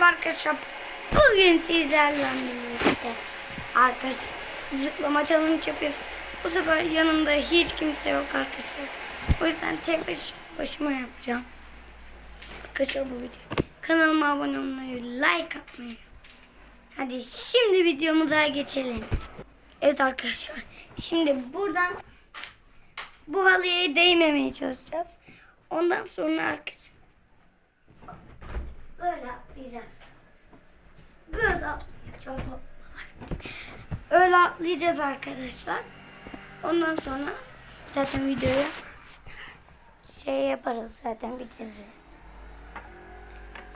Merhaba arkadaşlar. Bugün sizlerle birlikte arkadaşlar zıplama challenge yapıyoruz. Bu sefer yanımda hiç kimse yok arkadaşlar. O yüzden tek baş, başıma yapacağım. Arkadaşlar bu video. Kanalıma abone olmayı, like atmayı. Hadi şimdi videomuza geçelim. Evet arkadaşlar. Şimdi buradan bu halıya değmemeye çalışacağız. Ondan sonra arkadaşlar atlayacağız. Böyle atlayacağız. Öyle atlayacağız arkadaşlar. Ondan sonra zaten videoyu şey yaparız zaten bitiririz.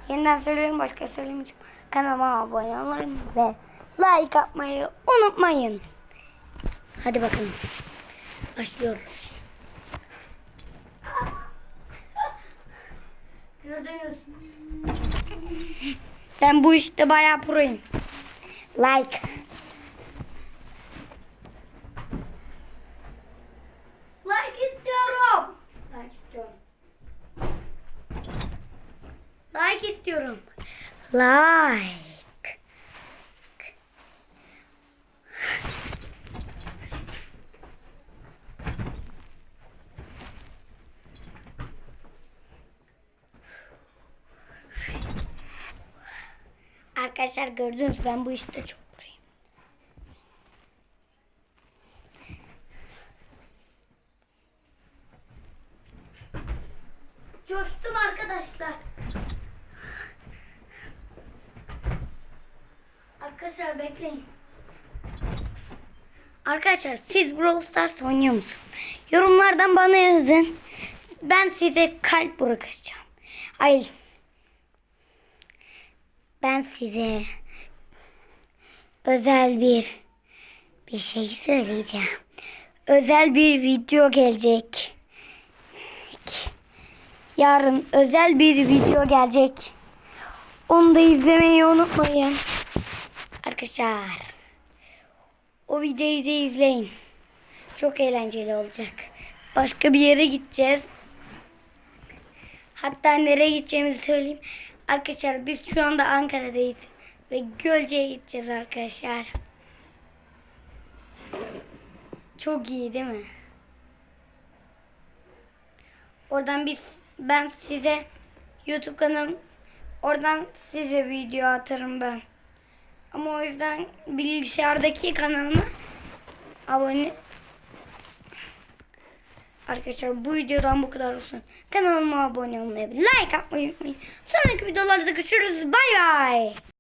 Yeniden söylüyorum başka söylemeyeceğim. Kanalıma abone olmayı ve like atmayı unutmayın. Hadi bakalım. Başlıyoruz. Gördünüz mü? Ben bu işte bayağı proyum. Like. Like istiyorum. Like istiyorum. Like istiyorum. Like. Arkadaşlar gördünüz ben bu işte çok burayım. Coştum arkadaşlar. Arkadaşlar bekleyin. Arkadaşlar siz Brawl Stars oynuyor musunuz? Yorumlardan bana yazın. Ben size kalp bırakacağım. Hayır. Ben size özel bir bir şey söyleyeceğim. Özel bir video gelecek. Yarın özel bir video gelecek. Onu da izlemeyi unutmayın. Arkadaşlar. O videoyu da izleyin. Çok eğlenceli olacak. Başka bir yere gideceğiz. Hatta nereye gideceğimizi söyleyeyim. Arkadaşlar biz şu anda Ankara'dayız. Ve Gölce'ye gideceğiz arkadaşlar. Çok iyi değil mi? Oradan biz ben size YouTube kanalım oradan size video atarım ben. Ama o yüzden bilgisayardaki kanalıma abone Arkadaşlar bu videodan bu kadar olsun. Kanalıma abone olmayı, like atmayı unutmayın. Sonraki videolarda görüşürüz. Bay bay.